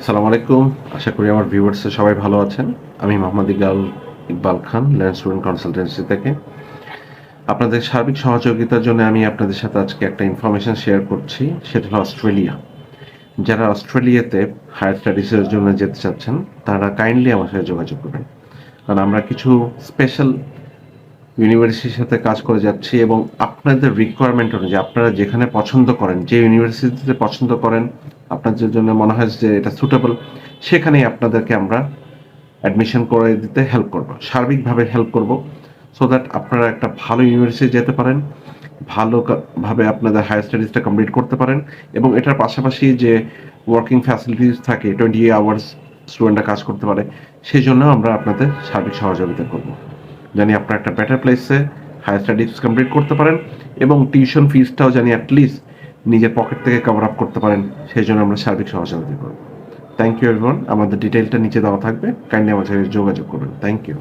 আসসালামু আলাইকুম। আশা করি আমার ভিউয়ার্স সবাই ভালো আছেন। আমি Mohammad Iqbal Iqbal Khan land student consultancy থেকে। আপনাদের সার্বিক সহযোগিতার জন্য আমি আপনাদের সাথে আজকে একটা ইনফরমেশন শেয়ার করছি। সেটা হলো অস্ট্রেলিয়া। যারা অস্ট্রেলিয়াতে হায়ার স্টাডিজের জন্য যেতে চাচ্ছেন, তারা কাইন্ডলি আমার সাথে যোগাযোগ করবেন। কারণ আমরা কিছু স্পেশাল ইউনিভার্সিটির সাথে কাজ করে যাচ্ছি এবং আপনাদের রিকোয়ারমেন্ট অনুযায়ী আপনারা যেখানে পছন্দ করেন, যে ইউনিভার্সিটিতে পছন্দ করেন, আপনাদের জন্য মনে হয় যে এটা সুটেবল সেখানেই আপনাদেরকে আমরা অ্যাডমিশন করে দিতে হেল্প করব, সার্বিকভাবে হেল্প করব সো দ্যাট আপনারা একটা ভালো ইউনিভার্সিটি যেতে পারেন, ভালো কা- ভাবে আপনাদের হায়ার স্টাডিজটা কমপ্লিট করতে পারেন, এবং এটার পাশাপাশি যে ওয়ার্কিং ফ্যাসিলিটিস থাকে টোয়েন্টি আওয়ার্স স্টুডেন্টরা কাজ করতে পারে, সেই জন্য আমরা আপনাদের সার্বিক সহযোগিতা করব। জানি আপনার একটা বেটার প্লেসে হায়ার স্টাডিজ কমপ্লিট করতে পারেন এবং টিউশন ফিজটাও জানি অ্যাটলিস্ট নিজের পকেট থেকে কভার আপ করতে পারেন, সেই জন্য আমরা সার্বিক সহযোগিতা করব। থ্যাংক ইউ এভরিওয়ান আমাদের ডিটেলটা নিচে দেওয়া থাকবে। কাইন্ডলি আমাদের যোগাযোগ করবেন থ্যাংক ইউ